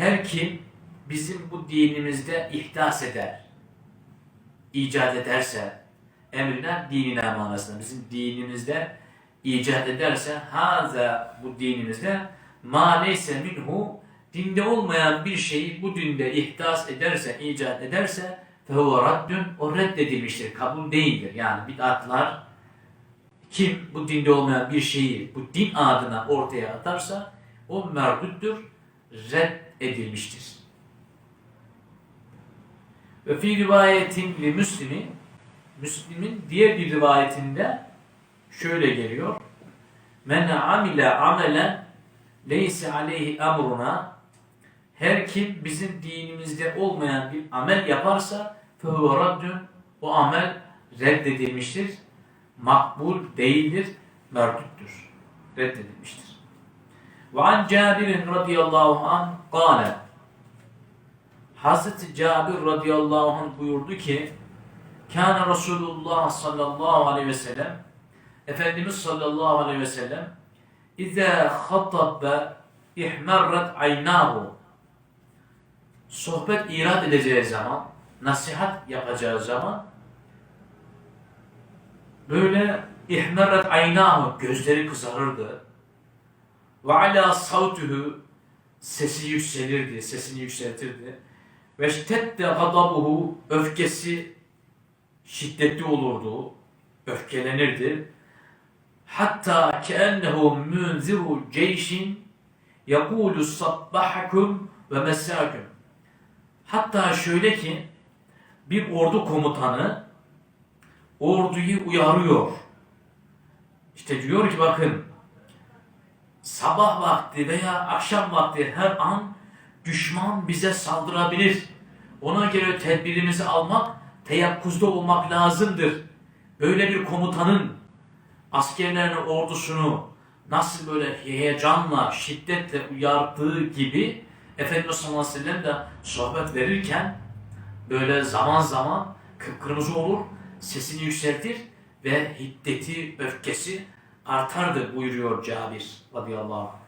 Her kim bizim bu dinimizde ihdas eder, icat ederse, emrine dinine manasında bizim dinimizde icat ederse haza bu dinimizde ma neyse minhu dinde olmayan bir şeyi bu dinde ihdas ederse, icat ederse fehuve raddün o reddedilmiştir. Kabul değildir. Yani bid'atlar kim bu dinde olmayan bir şeyi bu din adına ortaya atarsa o merdüttür, reddedilmiştir. Ve fi rivayetin li Müslim'i Müslim'in diğer bir rivayetinde şöyle geliyor. Men amile amelen leyse aleyhi emruna her kim bizim dinimizde olmayan bir amel yaparsa fehuve raddün o amel reddedilmiştir. Makbul değildir, merdüttür. Reddedilmiştir. Ve an Cabir radıyallahu anh kâle Hazreti Cabir radıyallahu anh buyurdu ki Kâne Resulullah sallallahu aleyhi ve sellem Efendimiz sallallahu aleyhi ve sellem İzâ hatabbe ihmerret aynahu sohbet irad edeceği zaman, nasihat yapacağı zaman böyle ihmerret aynahu gözleri kızarırdı. Ve ala savtuhu sesi yükselirdi, sesini yükseltirdi. Ve şiddette gadabuhu öfkesi şiddetli olurdu, öfkelenirdi. Hatta keennehu munziru ceyşin yekulu sabbahakum ve mesâkum. Hatta şöyle ki bir ordu komutanı orduyu uyarıyor. İşte diyor ki bakın sabah vakti veya akşam vakti her an düşman bize saldırabilir. Ona göre tedbirimizi almak, teyakkuzda olmak lazımdır. Böyle bir komutanın askerlerini, ordusunu nasıl böyle heyecanla, şiddetle uyardığı gibi Efendimiz sallallahu aleyhi ve sellem de sohbet verirken böyle zaman zaman kıpkırmızı olur, sesini yükseltir ve hiddeti, öfkesi artardı buyuruyor Cabir radıyallahu anh.